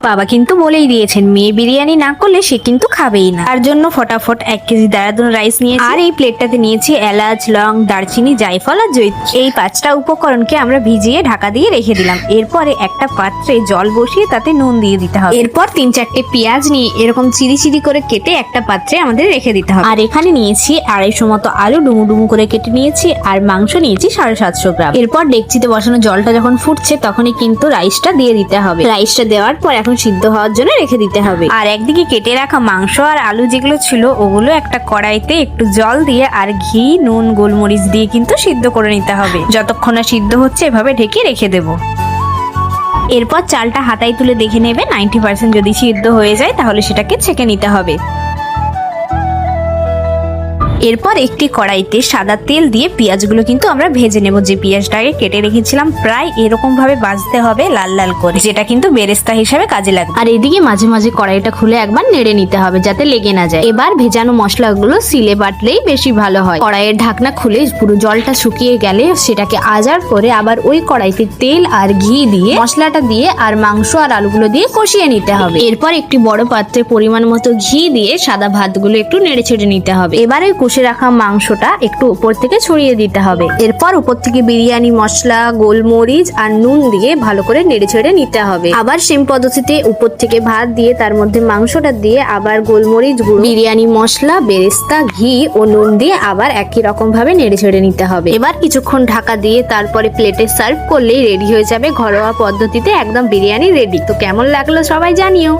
বাবা কিন্তু বলেই দিয়েছেন, মেয়ে বিরিয়ানি না করলে সে কিন্তু খাবেই না। তার জন্য ফটাফট এক কেজি দারাদুন রাইস নিয়ে আর এই প্লেটটাতে নিয়েছি এলাচ, লং, দারচিনি, জায়ফল আর জৈত্রী এই পাঁচটা উপকরণকে আমরা ভিজিয়ে ঢাকা দিয়ে রেখে দিলাম। এরপরে একটা পাত্রে জল বসিয়ে তাতে নুন দিয়ে দিতে হবে। এরপর তিন চারটে পেঁয়াজ নিয়ে এরকম চিরি চিরি করে কেটে একটা পাত্রে আমাদের রেখে দিতে হবে। আর এখানে নিয়েছি আড়াইশো মতো আলু ডুমু ডুমু করে কেটে নিয়েছি আর মাংস নিয়েছি সাড়ে সাতশো গ্রাম। এরপর ডেকচিতে বসানো জলটা যখন ফুটছে তখনই কিন্তু রাইসটা দিয়ে দিতে হবে। রাইসটা দেওয়ার পর এখন সিদ্ধ হওয়ার জন্য রেখে দিতে হবে। আর একদিকে কেটে রাখা মাংস আর আলু যেগুলো ছিল, ওগুলো একটা কড়াইতে একটু জল দিয়ে আর ঘি, নুন, গোলমরিচ দিয়ে কিন্তু সিদ্ধ করে নিতে হবে। যতক্ষণ না সিদ্ধ হচ্ছে, এভাবে ঢেকে রেখে দেবো। এরপর চালটা হাতায় তুলে দেখে নেবে। নাইনটি পার্সেন্ট যদি সিদ্ধ হয়ে যায়, তাহলে সেটাকে ছেঁকে নিতে হবে। এরপর একটি কড়াইতে সাদা তেল দিয়ে পেঁয়াজগুলো কিন্তু আমরা ভেজে নেব। যে পেঁয়াজটাকে কেটে রেখেছিলাম, প্রায় এরকম ভাবে ভাজতে হবে লাল লাল করে। যেটা কিন্তু বেরেস্তা হিসাবে কাজে লাগবে। আর এদিকে মাঝে মাঝে কড়াইটা খুলে একবার নেড়ে নিতে হবে যাতে লেগে না যায়। এবার ভেজানো মশলাগুলো সিলে বাটলেই বেশি ভালো হয়। কড়াইয়ের ঢাকনা খুলে পুরো জলটা শুকিয়ে গেলে সেটাকে আজার করে আবার ওই কড়াইতে তেল আর ঘি দিয়ে মশলাটা দিয়ে আর মাংস আর আলুগুলো দিয়ে কষিয়ে নিতে হবে। এরপর একটি বড় পাত্রে পরিমাণ মতো ঘি দিয়ে সাদা ভাতগুলো একটু নেড়ে ছেড়ে নিতে হবে। এবারে কষে রাখা মাংসটা একটু উপর থেকে ছড়িয়ে দিতে হবে। এরপর উপর থেকে বিরিয়ানি, মশলা, গোলমরিচ আর নুন দিয়ে ভালো করে নেড়ে ছেড়ে নিতে হবে। আবার সেম পদ্ধতিতে উপর থেকে ভাত দিয়ে তার মধ্যে মাংসটা দিয়ে আবার গোলমরিচ গুঁড়ো, বিরিয়ানি, মশলা, বেরেস্তা, ঘি ও নুন দিয়ে আবার একই রকম ভাবে নেড়ে ছেড়ে নিতে হবে। এবার কিছুক্ষণ ঢাকা দিয়ে তারপরে প্লেটে সার্ভ করলেই রেডি হয়ে যাবে ঘরোয়া পদ্ধতিতে একদম বিরিয়ানি রেডি। তো কেমন লাগল সবাই জানিও।